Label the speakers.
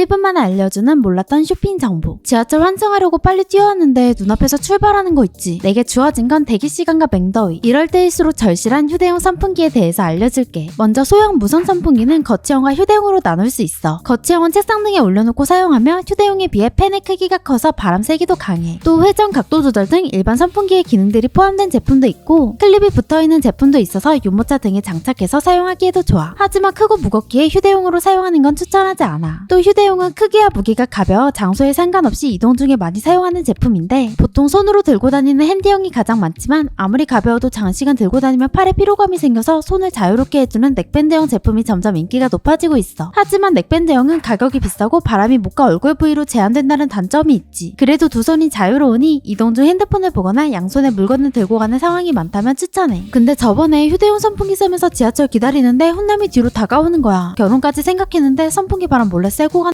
Speaker 1: 1분 만에 알려주는 몰랐던 쇼핑 정보. 지하철 환승하려고 빨리 뛰어왔는데 눈앞에서 출발하는 거 있지. 내게 주어진 건 대기 시간과 맹더위. 이럴 때일수록 절실한 휴대용 선풍기에 대해서 알려줄게. 먼저 소형 무선 선풍기는 거치형과 휴대용으로 나눌 수 있어. 거치형은 책상 등에 올려놓고 사용하며 휴대용에 비해 팬의 크기가 커서 바람 세기도 강해. 또 회전 각도 조절 등 일반 선풍기의 기능들이 포함된 제품도 있고 클립이 붙어있는 제품도 있어서 유모차 등에 장착해서 사용하기에도 좋아. 하지만 크고 무겁기에 휴대용으로 사용하는 건 추천하지 않아. 또 휴대용 은 크기와 무게가 가벼워 장소에 상관없이 이동 중에 많이 사용하는 제품인데 보통 손으로 들고 다니는 핸디형이 가장 많지만 아무리 가벼워도 장시간 들고 다니면 팔에 피로감이 생겨서 손을 자유롭게 해주는 넥밴드형 제품이 점점 인기가 높아지고 있어. 하지만 넥밴드형은 가격이 비싸고 바람이 목과 얼굴 부위로 제한된다는 단점이 있지. 그래도 두 손이 자유로우니 이동 중 핸드폰을 보거나 양손에 물건을 들고 가는 상황이 많다면 추천해. 근데 저번에 휴대용 선풍기 쐬면서 지하철 기다리는데 혼남이 뒤로 다가오는 거야. 결혼까지 생각했는데 선풍기 바람 몰래 쐬고 간